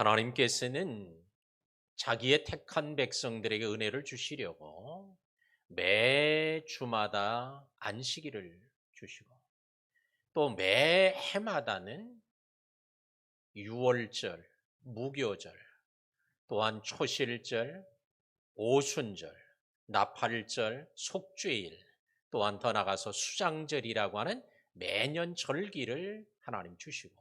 하나님께서는 자기의 택한 백성들에게 은혜를 주시려고 매 주마다 안식일을 주시고 또 매 해마다는 유월절, 무교절, 또한 초실절, 오순절, 나팔절, 속죄일, 또한 더 나가서 수장절이라고 하는 매년 절기를 하나님 주시고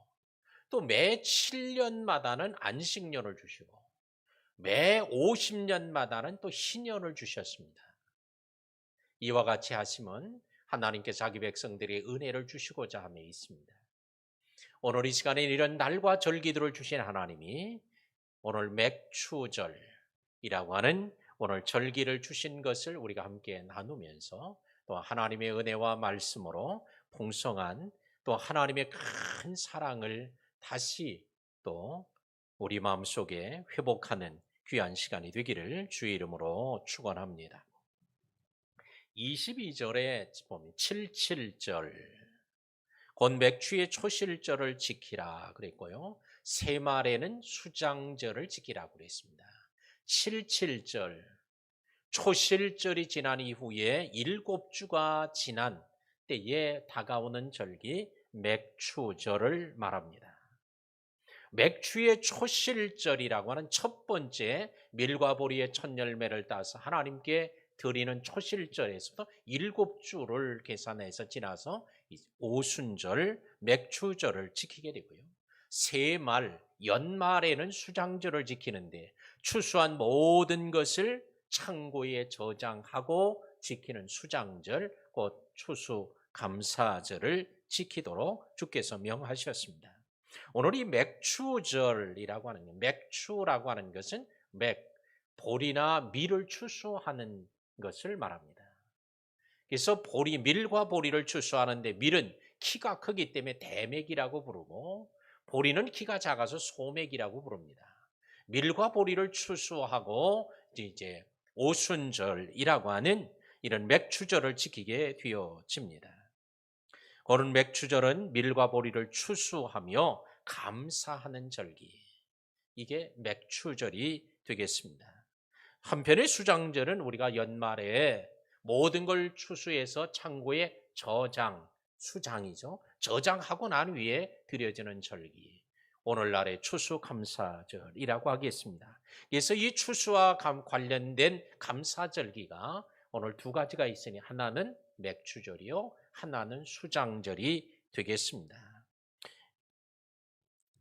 또 매 7년마다는 안식년을 주시고 매 50년마다는 또 희년을 주셨습니다. 이와 같이 하시면 하나님께 자기 백성들의 은혜를 주시고자 함에 있습니다. 오늘 이 시간에 이런 날과 절기들을 주신 하나님이 오늘 맥추절이라고 하는 오늘 절기를 주신 것을 우리가 함께 나누면서 또 하나님의 은혜와 말씀으로 풍성한 또 하나님의 큰 사랑을 다시 또 우리 마음속에 회복하는 귀한 시간이 되기를 주의 이름으로 축원합니다. 22절에 보면 77절 곧 맥주의 초실절을 지키라 그랬고요. 세말에는 수장절을 지키라고 그랬습니다. 77절 초실절이 지난 이후에 일곱 주가 지난 때에 다가오는 절기 맥추절을 말합니다. 맥추의 초실절이라고 하는 첫 번째 밀과 보리의 첫 열매를 따서 하나님께 드리는 초실절에서부터 일곱 주를 계산해서 지나서 오순절, 맥추절을 지키게 되고요. 새말, 연말에는 수장절을 지키는데 추수한 모든 것을 창고에 저장하고 지키는 수장절, 곧 추수 감사절을 지키도록 주께서 명하셨습니다. 오늘 이 맥추절이라고 하는 게 맥추라고 하는 것은 맥 보리나 밀을 추수하는 것을 말합니다. 그래서 보리 밀과 보리를 추수하는데 밀은 키가 크기 때문에 대맥이라고 부르고 보리는 키가 작아서 소맥이라고 부릅니다. 밀과 보리를 추수하고 이제 오순절이라고 하는 이런 맥추절을 지키게 되어집니다. 그런 맥추절은 밀과 보리를 추수하며 감사하는 절기. 이게 맥추절이 되겠습니다. 한편의 수장절은 우리가 연말에 모든 걸 추수해서 창고에 저장, 수장이죠. 저장하고 난 후에 드려지는 절기. 오늘날의 추수감사절이라고 하겠습니다. 그래서 이 추수와 관련된 감사절기가 오늘 두 가지가 있으니 하나는 맥추절이요, 하나는 수장절이 되겠습니다.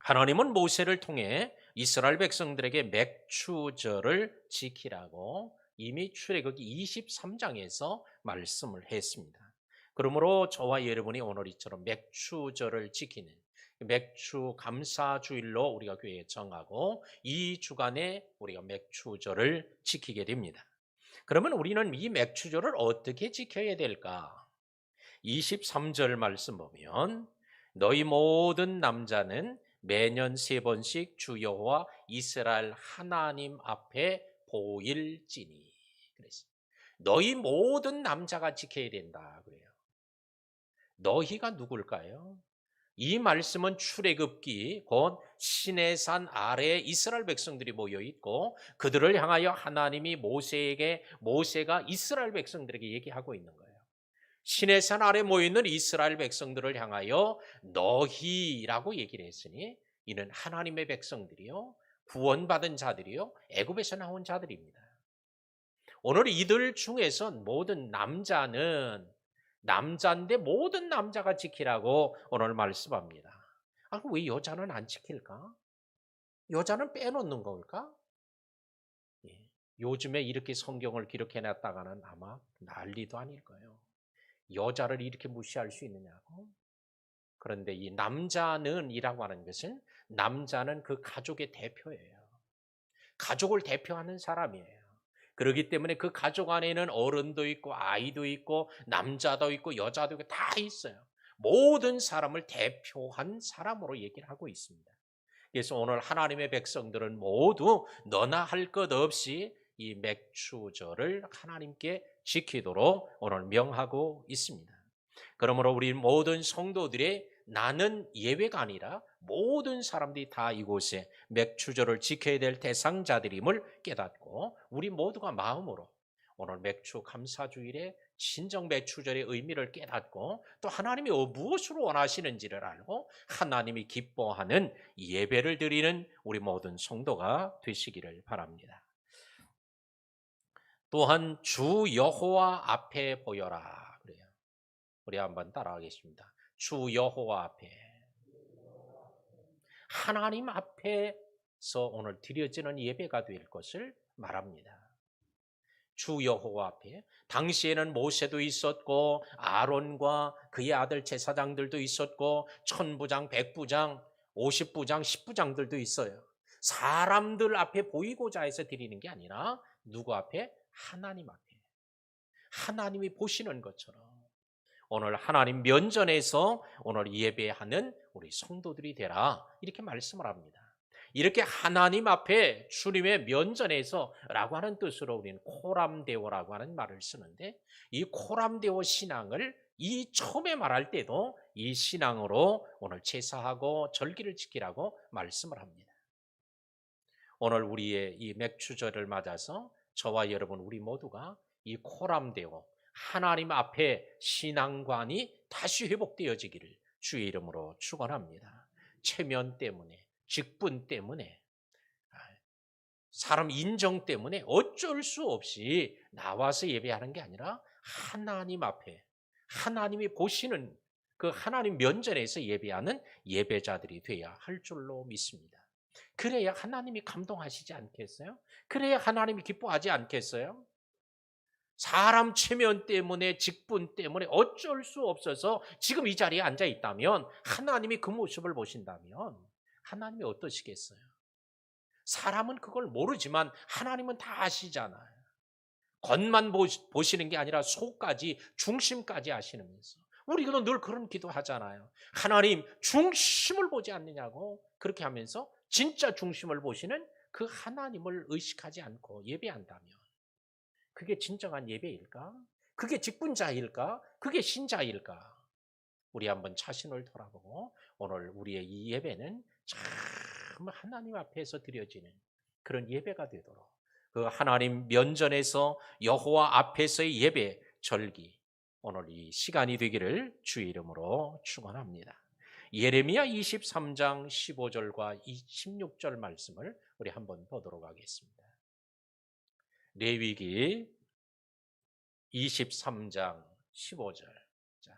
하나님은 모세를 통해 이스라엘 백성들에게 맥추절을 지키라고 이미 출애굽기 23장에서 말씀을 했습니다. 그러므로 저와 여러분이 오늘 이처럼 맥추절을 지키는 맥추 감사 주일로 우리가 교회에 정하고 이 주간에 우리가 맥추절을 지키게 됩니다. 그러면 우리는 이 맥추절을 어떻게 지켜야 될까? 23절 말씀 보면 너희 모든 남자는 매년 세 번씩 주 여호와 이스라엘 하나님 앞에 보일지니. 너희 모든 남자가 지켜야 된다 그래요. 너희가 누굴까요? 이 말씀은 출애굽기 곧 시내산 아래에 이스라엘 백성들이 모여 있고 그들을 향하여 하나님이 모세에게 모세가 이스라엘 백성들에게 얘기하고 있는 거예요. 시내산 아래 모여 있는 이스라엘 백성들을 향하여 너희라고 얘기를 했으니 이는 하나님의 백성들이요 구원받은 자들이요 애굽에서 나온 자들입니다. 오늘 이들 중에서 모든 남자는 남자인데 모든 남자가 지키라고 오늘 말씀합니다. 아, 왜 여자는 안 지킬까? 여자는 빼놓는 걸까? 예, 요즘에 이렇게 성경을 기록해 놨다가는 아마 난리도 아닐 거예요. 여자를 이렇게 무시할 수 있느냐고. 그런데 이 남자는 이라고 하는 것은 남자는 그 가족의 대표예요. 가족을 대표하는 사람이에요. 그렇기 때문에 그 가족 안에는 어른도 있고 아이도 있고 남자도 있고 여자도 있고 다 있어요. 모든 사람을 대표한 사람으로 얘기를 하고 있습니다. 그래서 오늘 하나님의 백성들은 모두 너나 할 것 없이 이 맥추절을 하나님께 지키도록 오늘 명하고 있습니다. 그러므로 우리 모든 성도들의 나는 예외가 아니라 모든 사람들이 다 이곳에 맥주절을 지켜야 될 대상자들임을 깨닫고 우리 모두가 마음으로 오늘 맥주 감사주일에 신정 맥주절의 의미를 깨닫고 또 하나님이 어, 무엇으로 원하시는지를 알고 하나님이 기뻐하는 예배를 드리는 우리 모든 성도가 되시기를 바랍니다. 또한 주 여호와 앞에 보여라 그래요. 우리 한번 따라하겠습니다. 주 여호와 앞에 하나님 앞에서 오늘 드려지는 예배가 될 것을 말합니다. 주 여호와 앞에 당시에는 모세도 있었고 아론과 그의 아들 제사장들도 있었고 천부장, 백부장, 오십부장, 십부장들도 있어요. 사람들 앞에 보이고자 해서 드리는 게 아니라 누구 앞에? 하나님 앞에. 하나님이 보시는 것처럼 오늘 하나님 면전에서 오늘 예배하는 우리 성도들이 되라 이렇게 말씀을 합니다. 이렇게 하나님 앞에 주님의 면전에서라고 하는 뜻으로 우리는 코람데오라고 하는 말을 쓰는데 이 코람데오 신앙을 이 처음에 말할 때도 이 신앙으로 오늘 제사하고 절기를 지키라고 말씀을 합니다. 오늘 우리의 이 맥주절을 맞아서 저와 여러분 우리 모두가 이 코람데오 하나님 앞에 신앙관이 다시 회복되어지기를 주의 이름으로 축원합니다. 체면 때문에 직분 때문에 사람 인정 때문에 어쩔 수 없이 나와서 예배하는 게 아니라 하나님 앞에 하나님이 보시는 그 하나님 면전에서 예배하는 예배자들이 돼야 할 줄로 믿습니다. 그래야 하나님이 감동하시지 않겠어요? 그래야 하나님이 기뻐하지 않겠어요? 사람 체면 때문에 직분 때문에 어쩔 수 없어서 지금 이 자리에 앉아 있다면 하나님이 그 모습을 보신다면 하나님이 어떠시겠어요? 사람은 그걸 모르지만 하나님은 다 아시잖아요. 겉만 보시는 게 아니라 속까지 중심까지 아시면서 우리가 늘 그런 기도하잖아요. 하나님 중심을 보지 않느냐고 그렇게 하면서 진짜 중심을 보시는 그 하나님을 의식하지 않고 예배한다면 그게 진정한 예배일까? 그게 직분자일까? 그게 신자일까? 우리 한번 자신을 돌아보고 오늘 우리의 이 예배는 참 하나님 앞에서 드려지는 그런 예배가 되도록 그 하나님 면전에서 여호와 앞에서의 예배 절기 오늘 이 시간이 되기를 주의 이름으로 축원합니다. 예레미야 23장 15절과 16절 말씀을 우리 한번 보도록 하겠습니다. 레위기 23장 15절. 자,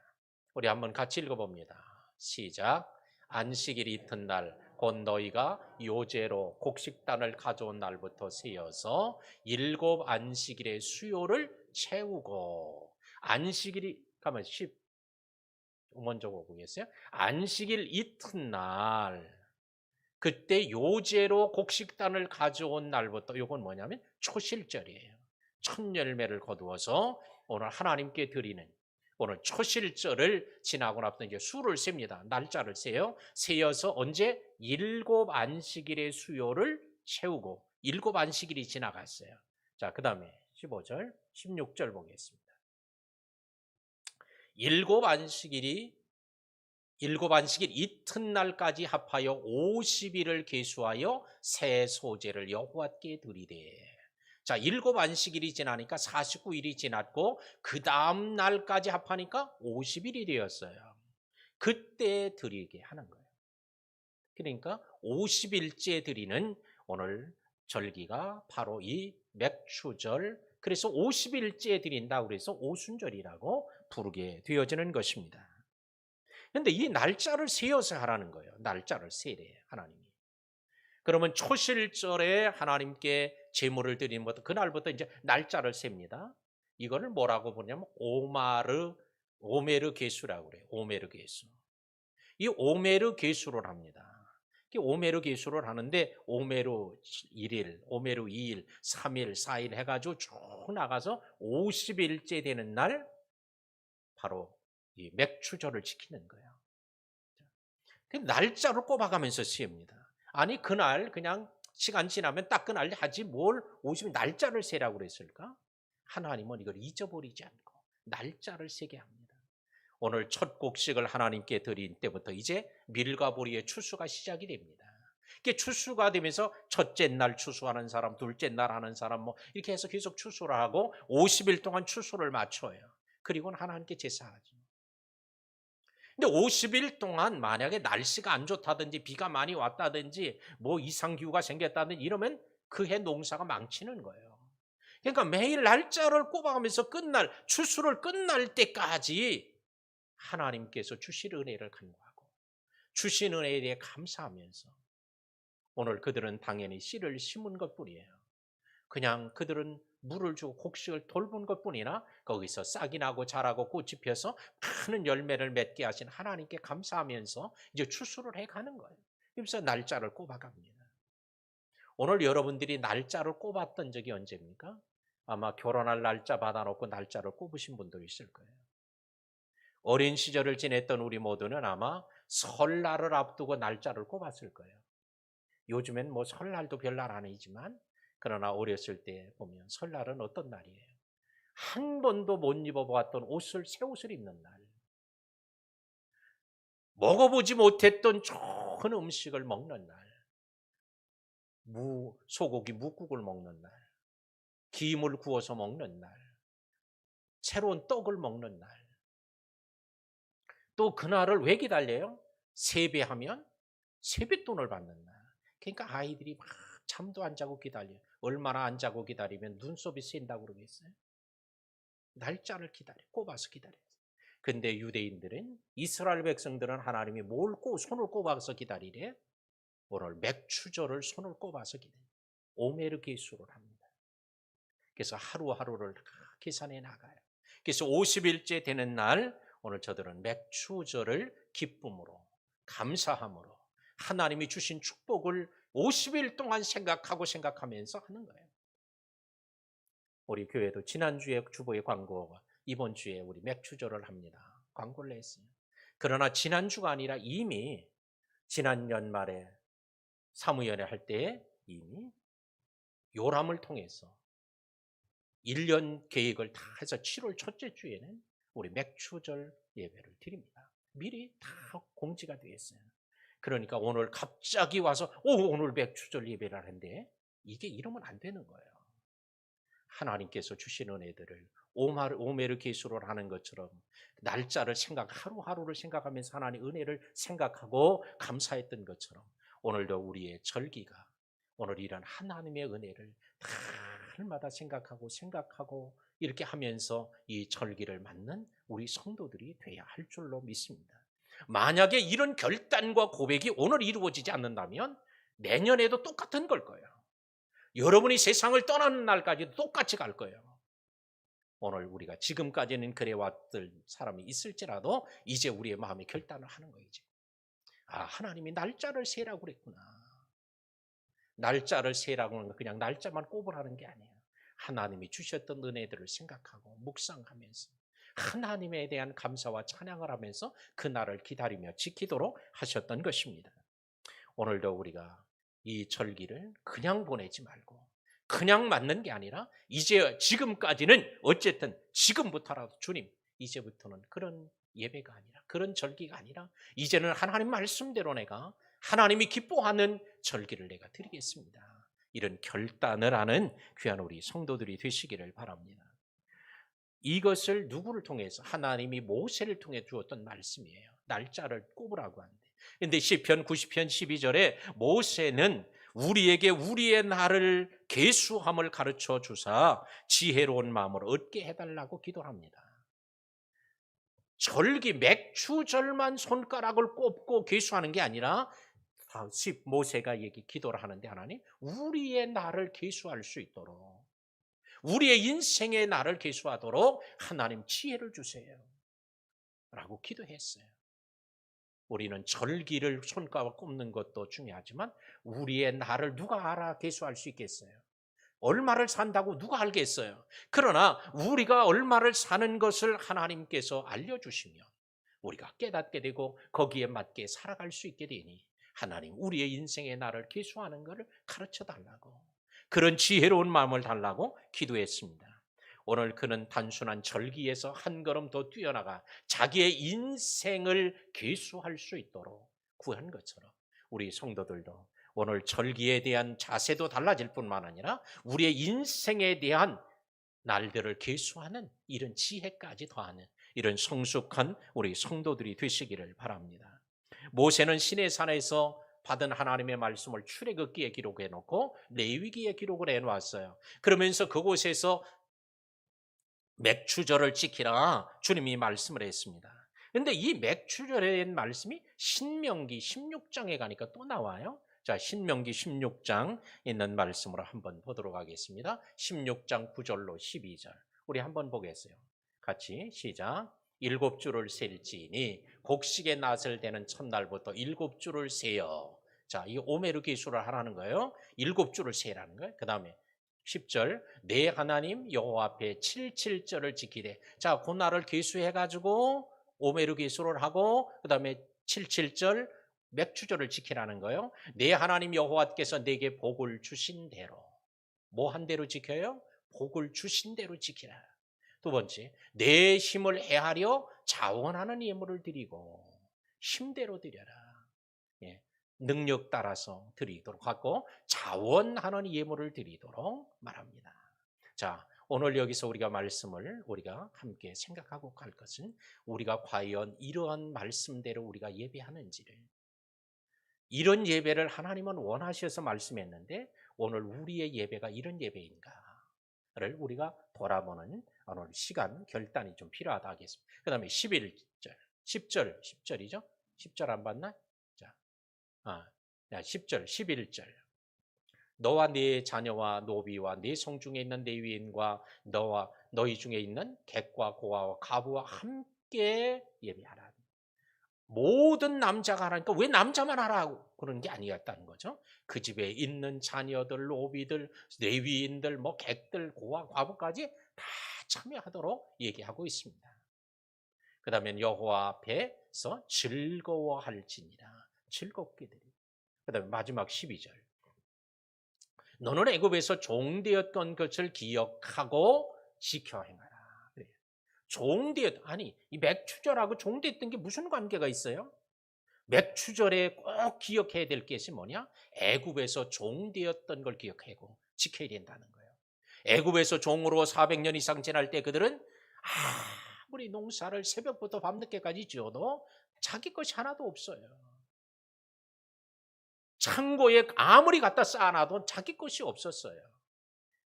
우리 한번 같이 읽어봅니다. 시작. 안식일 이튿날 곧 너희가 요제로 곡식단을 가져온 날부터 세어서 일곱 안식일의 수요를 채우고 안식일이 가만 10 먼저 계세요. 안식일 이튿날 그때 요제로 곡식단을 가져온 날부터 이건 뭐냐면 초실절이에요. 첫 열매를 거두어서 오늘 하나님께 드리는 오늘 초실절을 지나고 나서 이제 수를 셉니다. 날짜를 세요. 세어서 언제 일곱 안식일의 수요를 채우고 일곱 안식일이 지나갔어요. 자, 그다음에 15절, 16절 보겠습니다. 일곱 안식일이 일곱 안식일 이튿날까지 합하여 50일을 계수하여 새 소재를 여호와께 드리되 자, 일곱 안식일이 지나니까 49일이 지났고 그 다음 날까지 합하니까 50일이 되었어요. 그때 드리게 하는 거예요. 그러니까 50일째 드리는 오늘 절기가 바로 이 맥추절 그래서 50일째 드린다 그래서 오순절이라고 부르게 되어지는 것입니다. 그런데 이 날짜를 세어서 하라는 거예요. 날짜를 세래 하나님이. 그러면 초실절에 하나님께 제물을 드리는 것도 그날부터 이제 날짜를 셉니다. 이거를 뭐라고 부르냐면 오마르 오메르 개수라고 그래요. 오메르 개수. 이 오메르 개수를 합니다. 오메르 개수를 하는데 오메르 1일, 오메르 2일, 3일, 4일 해가지고 쭉 나가서 50일째 되는 날 바로 이 맥추절을 지키는 거예요. 그 날짜를 꼽아가면서 씁니다. 아니 그날 그냥 시간 지나면 딱 그날 하지 뭘 50일 날짜를 세라고 그랬을까? 하나님은 이걸 잊어버리지 않고 날짜를 세게 합니다. 오늘 첫 곡식을 하나님께 드린 때부터 이제 밀과 보리의 추수가 시작이 됩니다. 이게 추수가 되면서 첫째 날 추수하는 사람, 둘째 날 하는 사람 뭐 이렇게 해서 계속 추수를 하고 50일 동안 추수를 마쳐요. 그리고는 하나님께 제사하죠. 근데 50일 동안 만약에 날씨가 안 좋다든지 비가 많이 왔다든지 뭐 이상 기후가 생겼다든지 이러면 그 해 농사가 망치는 거예요. 그러니까 매일 날짜를 꼽아가면서 끝날 추수를 끝날 때까지 하나님께서 주실 은혜를 간구하고 주신 은혜에 대해 감사하면서 오늘 그들은 당연히 씨를 심은 것뿐이에요. 그냥 그들은 물을 주고 곡식을 돌본 것뿐이나 거기서 싹이 나고 자라고 꽃이 펴서 많은 열매를 맺게 하신 하나님께 감사하면서 이제 추수를 해 가는 거예요. 그래서 날짜를 꼽아갑니다. 오늘 여러분들이 날짜를 꼽았던 적이 언제입니까? 아마 결혼할 날짜 받아놓고 날짜를 꼽으신 분도 있을 거예요. 어린 시절을 지냈던 우리 모두는 아마 설날을 앞두고 날짜를 꼽았을 거예요. 요즘엔 뭐 설날도 별날 아니지만 그러나 어렸을 때 보면 설날은 어떤 날이에요? 한 번도 못 입어보았던 옷을 새 옷을 입는 날. 먹어보지 못했던 좋은 음식을 먹는 날. 무 소고기 묵국을 먹는 날. 김을 구워서 먹는 날. 새로운 떡을 먹는 날. 또 그날을 왜 기다려요? 세배하면 세뱃돈을 받는 날. 그러니까 아이들이 막 잠도 안 자고 기다려. 얼마나 안 자고 기다리면 눈썹이 샌다고 그러겠어요? 날짜를 기다려. 꼽아서 기다려. 근데 유대인들은 이스라엘 백성들은 하나님이 뭘 꼽, 손을 꼽아서 기다리래? 오늘 맥추절을 손을 꼽아서 기다려. 오메르 계수를 합니다. 그래서 하루하루를 계산해 나가요. 그래서 50일째 되는 날 오늘 저들은 맥추절을 기쁨으로 감사함으로 하나님이 주신 축복을 50일 동안 생각하고 생각하면서 하는 거예요. 우리 교회도 지난주에 주보의 광고가 이번 주에 우리 맥추절을 합니다. 광고를 했어요. 그러나 지난주가 아니라 이미 지난 연말에 사무연회 할때 이미 요람을 통해서 1년 계획을 다 해서 7월 첫째 주에는 우리 맥추절 예배를 드립니다. 미리 다 공지가 되어 있어요. 그러니까 오늘 갑자기 와서 오 오늘 맥추절 예배를 하는데 이게 이러면 안 되는 거예요. 하나님께서 은혜들을 오마르, 오메르 계수를 하는 것처럼 날짜를 생각 하루하루를 생각하면서 하나님 은혜를 생각하고 감사했던 것처럼 오늘도 우리의 절기가 오늘 이런 하나님의 은혜를 날마다 생각하고 생각하고 이렇게 하면서 이 절기를 맞는 우리 성도들이 돼야 할 줄로 믿습니다. 만약에 이런 결단과 고백이 오늘 이루어지지 않는다면 내년에도 똑같은 걸 거예요. 여러분이 세상을 떠나는 날까지도 똑같이 갈 거예요. 오늘 우리가 지금까지는 그래왔던 사람이 있을지라도 이제 우리의 마음에 결단을 하는 거이지. 아, 하나님이 날짜를 세라고 그랬구나. 날짜를 세라고 하는 건 그냥 날짜만 꼽으라는 게 아니에요. 하나님이 주셨던 은혜들을 생각하고 묵상하면서 하나님에 대한 감사와 찬양을 하면서 그날을 기다리며 지키도록 하셨던 것입니다. 오늘도 우리가 이 절기를 그냥 보내지 말고 그냥 맞는 게 아니라 이제 지금까지는 어쨌든 지금부터라도 주님 이제부터는 그런 예배가 아니라 그런 절기가 아니라 이제는 하나님 말씀대로 내가 하나님이 기뻐하는 절기를 내가 드리겠습니다. 이런 결단을 하는 귀한 우리 성도들이 되시기를 바랍니다. 이것을 누구를 통해서 하나님이 모세를 통해 주었던 말씀이에요. 날짜를 꼽으라고 하는데. 근데 시편 90편 12절에 모세는 우리에게 우리의 날을 계수함을 가르쳐 주사 지혜로운 마음을 얻게 해달라고 기도합니다. 절기 맥추절만 손가락을 꼽고 계수하는 게 아니라 모세가 얘기 기도를 하는데 하나님 우리의 날을 계수할 수 있도록 우리의 인생의 날을 계수하도록 하나님 지혜를 주세요. 라고 기도했어요. 우리는 절기를 손가락 꼽는 것도 중요하지만 우리의 날을 누가 알아 계수할 수 있겠어요? 얼마를 산다고 누가 알겠어요? 그러나 우리가 얼마를 사는 것을 하나님께서 알려주시면 우리가 깨닫게 되고 거기에 맞게 살아갈 수 있게 되니 하나님 우리의 인생의 날을 계수하는 것을 가르쳐 달라고 그런 지혜로운 마음을 달라고 기도했습니다. 오늘 그는 단순한 절기에서 한 걸음 더 뛰어나가 자기의 인생을 계수할 수 있도록 구한 것처럼 우리 성도들도 오늘 절기에 대한 자세도 달라질 뿐만 아니라 우리의 인생에 대한 날들을 계수하는 이런 지혜까지 더하는 이런 성숙한 우리 성도들이 되시기를 바랍니다. 모세는 시내 산에서 받은 하나님의 말씀을 출애굽기에 기록해 놓고 레위기에 기록을 해 놨어요. 그러면서 그곳에서 맥추절을 지키라 주님이 말씀을 했습니다. 근데 이 맥추절의 말씀이 신명기 16장에 가니까 또 나와요. 자, 신명기 16장 있는 말씀으로 한번 보도록 하겠습니다. 16장 9절로 12절. 우리 한번 보겠어요. 같이 시작. 일곱 줄을 셀지니 곡식의 낫을 되는 첫날부터 일곱 줄을 세요. 자, 이 오메르 기술을 하라는 거예요. 일곱 줄을 세라는 거예요. 그 다음에 10절 내 하나님 여호와 앞에 77절을 지키되 자, 그 날을 기수해 가지고 오메르 기술을 하고 그다음에 77절 맥주절을 지키라는 거예요. 내 하나님 여호와께서 내게 복을 주신 대로 뭐 한 대로 지켜요? 복을 주신 대로 지키라. 두 번째, 내 힘을 헤아려 자원하는 예물을 드리고 힘대로 드려라. 예, 능력 따라서 드리도록 하고 자원하는 예물을 드리도록 말합니다. 자, 오늘 여기서 우리가 말씀을 우리가 함께 생각하고 갈 것은 우리가 과연 이러한 말씀대로 우리가 예배하는지를 이런 예배를 하나님은 원하셔서 말씀했는데 오늘 우리의 예배가 이런 예배인가를 우리가 돌아보는 오늘 시간 결단이 좀 필요하다 하겠습니다. 그 다음에 11절, 10절, 10절이죠? 10절 안 봤나? 자, 아, 10절, 11절. 너와 네 자녀와 노비와 네 성중에 있는 레위인과 너와 너희 중에 있는 객과 고아와 가부와 함께 예배하라. 모든 남자가 하라니까 왜 남자만 하라고 그런 게 아니었다는 거죠. 그 집에 있는 자녀들, 노비들, 레위인들, 뭐 객들, 고아, 과부까지 다 참여하도록 얘기하고 있습니다. 그 다음에 여호와 앞에서 즐거워할지니라 즐겁게 드리. 그 다음에 마지막 12절. 너는 애굽에서 종되었던 것을 기억하고 지켜 행하라. 그래요. 종되었 아니 이 맥추절하고 종되었던 게 무슨 관계가 있어요? 맥추절에 꼭 기억해야 될 것이 뭐냐? 애굽에서 종되었던 걸 기억하고 지켜야 된다는 거예요. 애굽에서 종으로 400년 이상 지날 때 그들은 아무리 농사를 새벽부터 밤늦게까지 지어도 자기 것이 하나도 없어요. 창고에 아무리 갖다 쌓아놔도 자기 것이 없었어요.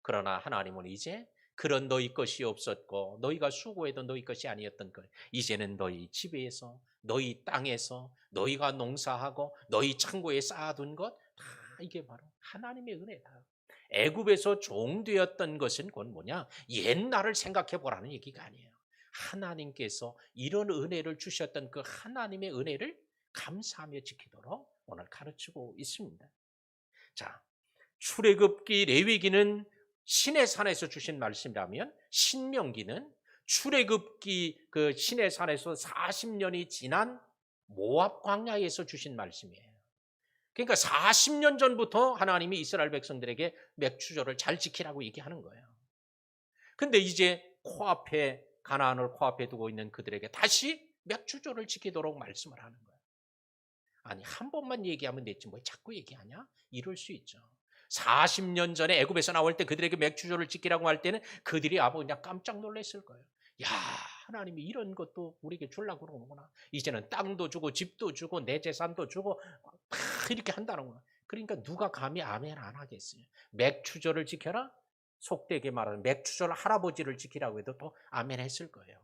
그러나 하나님은 이제 그런 너희 것이 없었고 너희가 수고해도 너희 것이 아니었던 것 이제는 너희 집에서 너희 땅에서 너희가 농사하고 너희 창고에 쌓아둔 것 다 이게 바로 하나님의 은혜다. 애굽에서 종되었던 것은 그건 뭐냐? 옛날을 생각해 보라는 얘기가 아니에요. 하나님께서 이런 은혜를 주셨던 그 하나님의 은혜를 감사하며 지키도록 오늘 가르치고 있습니다. 자, 출애굽기 레위기는 신의 산에서 주신 말씀이라면 신명기는 출애굽기 그 신의 산에서 40년이 지난 모압 광야에서 주신 말씀이에요. 그러니까 40년 전부터 하나님이 이스라엘 백성들에게 맥추절을 잘 지키라고 얘기하는 거예요. 근데 이제 코앞에 가나안을 코앞에 두고 있는 그들에게 다시 맥추절을 지키도록 말씀을 하는 거예요. 아니 한 번만 얘기하면 됐지 뭐 자꾸 얘기하냐? 이럴 수 있죠. 40년 전에 애굽에서 나올 때 그들에게 맥주조를 지키라고 할 때는 그들이 아버 그냥 깜짝 놀랐을 거예요. 야 하나님이 이런 것도 우리에게 주려고 그러는구나. 이제는 땅도 주고 집도 주고 내 재산도 주고 다 이렇게 한다는구나. 그러니까 누가 감히 아멘 안 하겠어요. 맥주조를 지켜라. 속되게 말하는 맥주절 할아버지를 지키라고 해도 또 아멘 했을 거예요.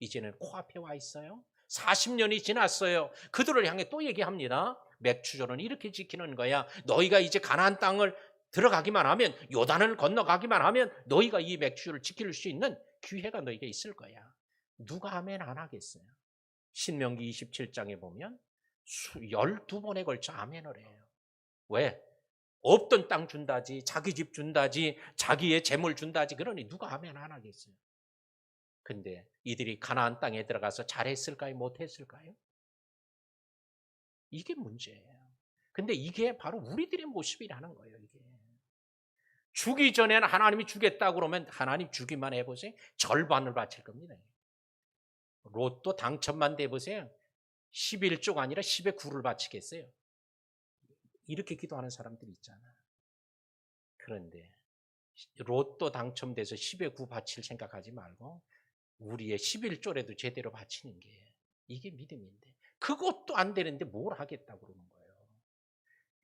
이제는 코앞에 와 있어요. 40년이 지났어요. 그들을 향해 또 얘기합니다. 맥추절은 이렇게 지키는 거야. 너희가 이제 가나안 땅을 들어가기만 하면 요단을 건너가기만 하면 너희가 이 맥추를 지킬 수 있는 기회가 너희가 있을 거야. 누가 아멘 안 하겠어요? 신명기 27장에 보면 12번에 걸쳐 아멘을 해요. 왜? 없던 땅 준다지, 자기 집 준다지, 자기의 재물 준다지, 그러니 누가 아멘 안 하겠어요? 근데 이들이 가나안 땅에 들어가서 잘했을까요? 못했을까요? 이게 문제예요. 근데 이게 바로 우리들의 모습이라는 거예요, 이게. 주기 전에는 하나님이 주겠다 그러면 하나님 주기만 해보세요. 절반을 바칠 겁니다. 로또 당첨만 돼보세요. 11조가 아니라 10의 9를 바치겠어요. 이렇게 기도하는 사람들이 있잖아. 그런데 로또 당첨돼서 10의 9 바칠 생각하지 말고 우리의 11조라도 제대로 바치는 게 이게 믿음인데 그것도 안 되는데 뭘 하겠다고 그러는 거예요.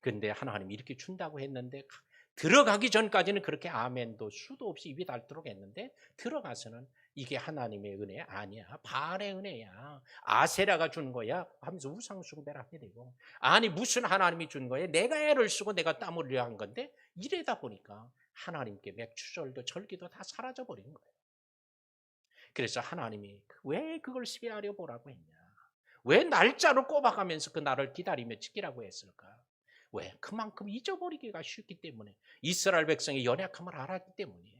근데 하나님이 이렇게 준다고 했는데 들어가기 전까지는 그렇게 아멘도 수도 없이 입이 닳도록 했는데 들어가서는 이게 하나님의 은혜 아니야. 바알의 은혜야. 아세라가 준 거야. 하면서 우상숭배를 하게 되고 아니 무슨 하나님이 준 거야. 내가 애를 쓰고 내가 땀 흘려 한 건데 이래다 보니까 하나님께 맥추절도 절기도 다 사라져 버린 거예요. 그래서 하나님이 왜 그걸 시비하려 보라고 했냐? 왜 날짜로 꼽아가면서 그 날을 기다리며 지키라고 했을까? 왜? 그만큼 잊어버리기가 쉽기 때문에 이스라엘 백성의 연약함을 알았기 때문이에요.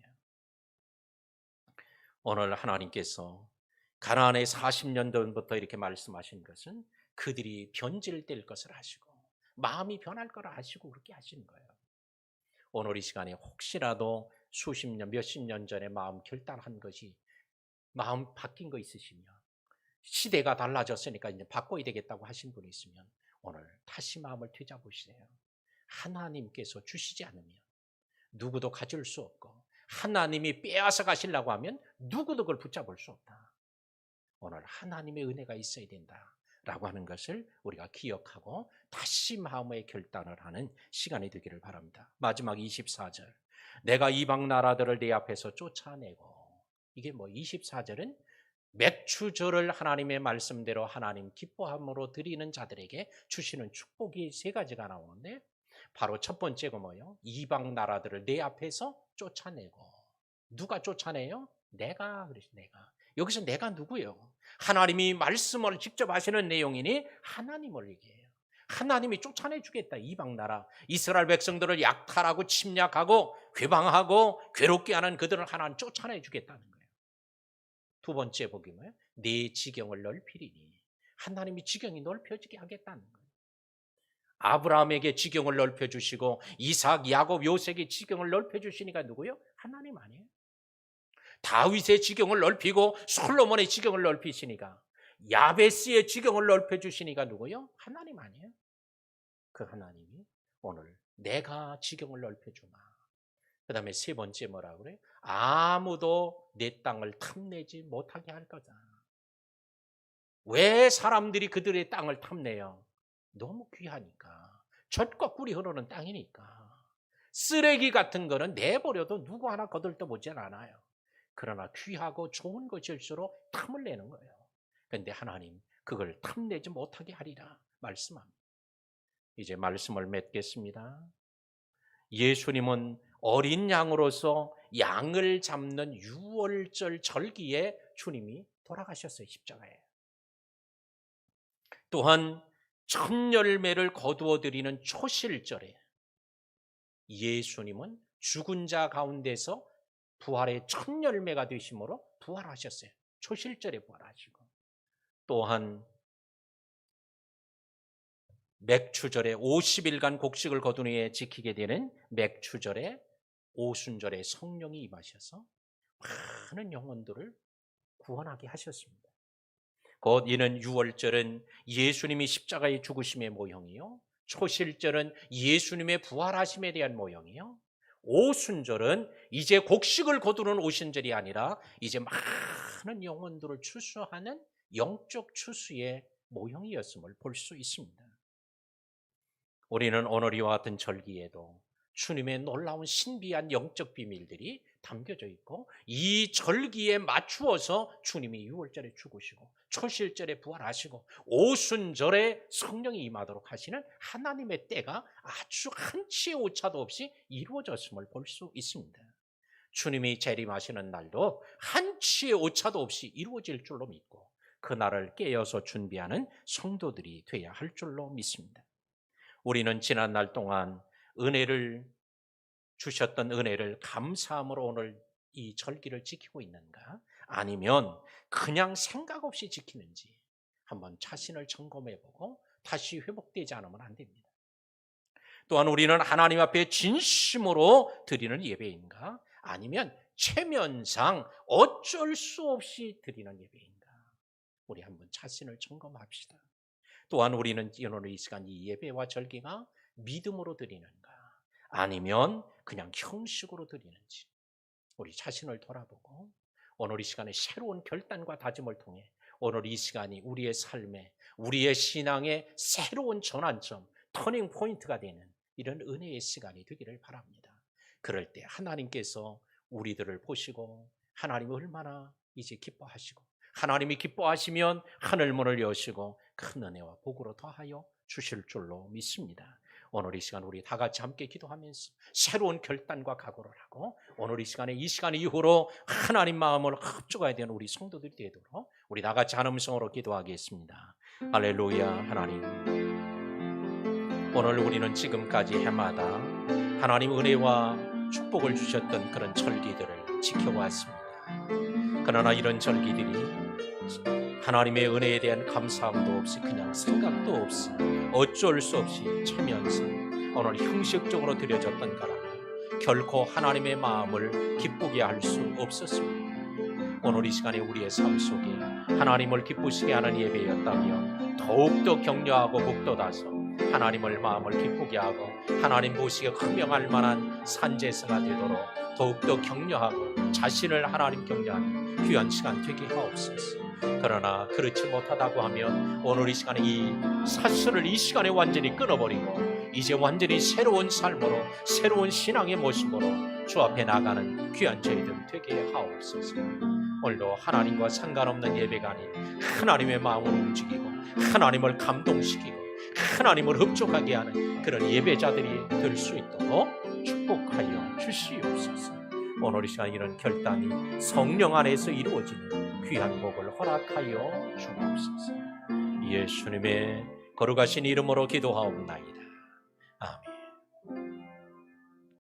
오늘 하나님께서 가나안에 40년 전부터 이렇게 말씀하신 것은 그들이 변질될 것을 아시고 마음이 변할 거를 아시고 그렇게 하시는 거예요. 오늘 이 시간에 혹시라도 수십 년, 몇십 년 전에 마음 결단한 것이 마음 바뀐 거 있으시면 시대가 달라졌으니까 이제 바꿔야 되겠다고 하신 분이 있으면 오늘 다시 마음을 되잡으세요. 하나님께서 주시지 않으면 누구도 가질 수 없고 하나님이 빼앗아 가시려고 하면 누구도 그걸 붙잡을 수 없다. 오늘 하나님의 은혜가 있어야 된다 라고 하는 것을 우리가 기억하고 다시 마음의 결단을 하는 시간이 되기를 바랍니다. 마지막 24절. 내가 이방 나라들을 내 앞에서 쫓아내고 이게 뭐 24절은 맥추절을 하나님의 말씀대로 하나님 기뻐함으로 드리는 자들에게 주시는 축복이 세 가지가 나오는데 바로 첫 번째가 뭐예요? 이방 나라들을 내 앞에서 쫓아내고 누가 쫓아내요? 내가 그러시 내가 여기서 내가 누구요? 하나님이 말씀을 직접 하시는 내용이니 하나님을 얘기해요. 하나님이 쫓아내 주겠다 이방 나라 이스라엘 백성들을 약탈하고 침략하고 괴방하고 괴롭게 하는 그들을 하나님 쫓아내 주겠다는 거예요. 두 번째 복이 뭐예요? 내 지경을 넓히리니 하나님이 지경이 넓혀지게 하겠다는 거예요. 아브라함에게 지경을 넓혀 주시고 이삭, 야곱, 요셉에게 지경을 넓혀 주시니까 누구요? 하나님 아니에요. 다윗의 지경을 넓히고 솔로몬의 지경을 넓히시니까 야베스의 지경을 넓혀 주시니까 누구요? 하나님 아니에요. 그 하나님이 오늘 내가 지경을 넓혀 주마. 그 다음에 세 번째 뭐라 그래요? 아무도 내 땅을 탐내지 못하게 할 거다. 왜 사람들이 그들의 땅을 탐내요? 너무 귀하니까. 젖과 꿀이 흐르는 땅이니까. 쓰레기 같은 거는 내버려도 누구 하나 거들떠 보질 않아요. 그러나 귀하고 좋은 것일수록 탐을 내는 거예요. 그런데 하나님 그걸 탐내지 못하게 하리라 말씀합니다. 이제 말씀을 맺겠습니다. 예수님은 어린 양으로서 양을 잡는 유월절 절기에 주님이 돌아가셨어요. 십자가에. 또한 첫 열매를 거두어 드리는 초실절에 예수님은 죽은 자 가운데서 부활의 첫 열매가 되심으로 부활하셨어요. 초실절에 부활하시고 또한 맥추절에 50일간 곡식을 거둔 후에 지키게 되는 맥추절에 오순절에 성령이 임하셔서 많은 영혼들을 구원하게 하셨습니다. 곧 이는 6월절은 예수님이 십자가에 죽으심의 모형이요. 초실절은 예수님의 부활하심에 대한 모형이요. 오순절은 이제 곡식을 거두는 오순절이 아니라 이제 많은 영혼들을 추수하는 영적 추수의 모형이었음을 볼 수 있습니다. 우리는 오늘 이와 같은 절기에도 주님의 놀라운 신비한 영적 비밀들이 담겨져 있고 이 절기에 맞추어서 주님이 6월절에 죽으시고 초실절에 부활하시고 오순절에 성령이 임하도록 하시는 하나님의 때가 아주 한치의 오차도 없이 이루어졌음을 볼 수 있습니다. 주님이 재림하시는 날도 한치의 오차도 없이 이루어질 줄로 믿고 그날을 깨어서 준비하는 성도들이 되어야 할 줄로 믿습니다. 우리는 지난 날 동안 은혜를 주셨던 은혜를 감사함으로 오늘 이 절기를 지키고 있는가? 아니면 그냥 생각 없이 지키는지 한번 자신을 점검해 보고 다시 회복되지 않으면 안 됩니다. 또한 우리는 하나님 앞에 진심으로 드리는 예배인가? 아니면 체면상 어쩔 수 없이 드리는 예배인가? 우리 한번 자신을 점검합시다. 또한 우리는 오늘 이 시간 이 예배와 절기가 믿음으로 드리는가? 아니면 그냥 형식으로 드리는지 우리 자신을 돌아보고 오늘 이 시간에 새로운 결단과 다짐을 통해 오늘 이 시간이 우리의 삶에 우리의 신앙의 새로운 전환점, 터닝 포인트가 되는 이런 은혜의 시간이 되기를 바랍니다. 그럴 때 하나님께서 우리들을 보시고 하나님 얼마나 이제 기뻐하시고 하나님이 기뻐하시면 하늘 문을 여시고 큰 은혜와 복으로 더하여 주실 줄로 믿습니다. 오늘 이 시간 우리 다 같이 함께 기도하면서 새로운 결단과 각오를 하고 오늘 이 시간에 이 시간 이후로 하나님 마음을 합주가야 되는 우리 성도들이 되도록 우리 다 같이 한 음성으로 기도하겠습니다. 할렐루야 하나님 오늘 우리는 지금까지 해마다 하나님 은혜와 축복을 주셨던 그런 절기들을 지켜왔습니다. 그러나 이런 절기들이 하나님의 은혜에 대한 감사함도 없이 그냥 생각도 없이 어쩔 수 없이 체면상 오늘 형식적으로 드려졌던 거라면 결코 하나님의 마음을 기쁘게 할 수 없었습니다. 오늘 이 시간에 우리의 삶 속에 하나님을 기쁘시게 하는 예배였다면 더욱더 격려하고 복돋아서 하나님을 마음을 기쁘게 하고 하나님 보시기에 흠명할 만한 산제사가 되도록 더욱더 격려하고 자신을 하나님 격려하는 귀한 시간 되게 하옵소서. 그러나 그렇지 못하다고 하면 오늘 이 시간에 이 사슬을 이 시간에 완전히 끊어버리고 이제 완전히 새로운 삶으로 새로운 신앙의 모습으로 주 앞에 나가는 귀한 저희들 되게 하옵소서. 오늘도 하나님과 상관없는 예배가 아닌 하나님의 마음을 움직이고 하나님을 감동시키고 하나님을 흡족하게 하는 그런 예배자들이 될 수 있도록 축복하여 주시옵소서. 오늘 이 시간 이런 결단이 성령 안에서 이루어지는 귀한 복을 허락하여 주옵소서. 예수님의 거룩하신 이름으로 기도하옵나이다. 아멘.